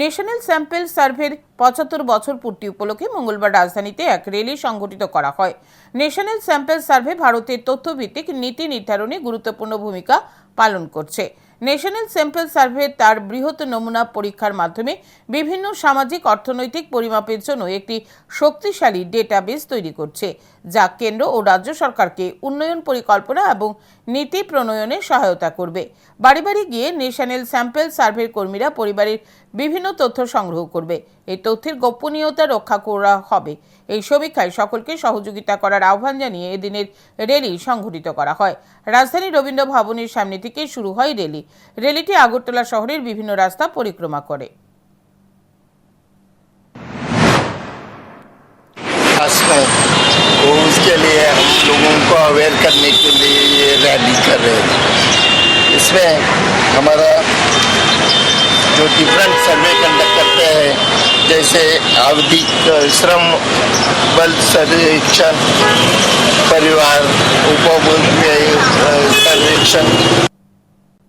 National sample সার্ভের পঁচাত্তর বছর পূর্তি উপলক্ষে মঙ্গলবার রাজধানীতে এক র্যালি সংগঠিত করা হয়। ন্যাশনাল স্যাম্পল সার্ভে ভারতের তথ্যভিত্তিক নীতি নির্ধারণে গুরুত্বপূর্ণ ভূমিকা পালন করছে। ন্যাশনাল স্যাম্পল সার্ভে তার বৃহৎ নমুনা পরীক্ষার মাধ্যমে বিভিন্ন সামাজিক, অর্থনৈতিক পরিমাপের জন্য একটি শক্তিশালী ডেটাবেস তৈরি করছে, যা কেন্দ্র ও রাজ্য সরকারকে উন্নয়ন পরিকল্পনা এবং নীতি প্রণয়নে সহায়তা করবে। বাড়ি বাড়ি গিয়ে ন্যাশনাল স্যাম্পল সার্ভের কর্মীরা পরিবারের বিভিন্ন তথ্য সংগ্রহ করবে। এই তথ্যের গোপনীয়তা রক্ষা করা হবে। এই সমীক্ষায় সকলকে সহযোগিতা করার আহ্বান জানিয়ে এদিনের র্যালি সংঘটিত করা হয়। রাজধানী রবীন্দ্র ভবনের সামনে থেকে শুরু হয় র্যালি। র্যালিটি আগরতলা শহরের বিভিন্ন রাস্তা পরিক্রমা করে पास में तो उसके लिए हम लोगों को अवेयर करने के लिए ये रैली कर रहे हैं इसमें हमारा जो डिफरेंट सर्वे कंडक्ट करते हैं जैसे आवधिक श्रम बल सर्वेक्षण परिवार उपभोग व्यय, अ, सर्वेक्षण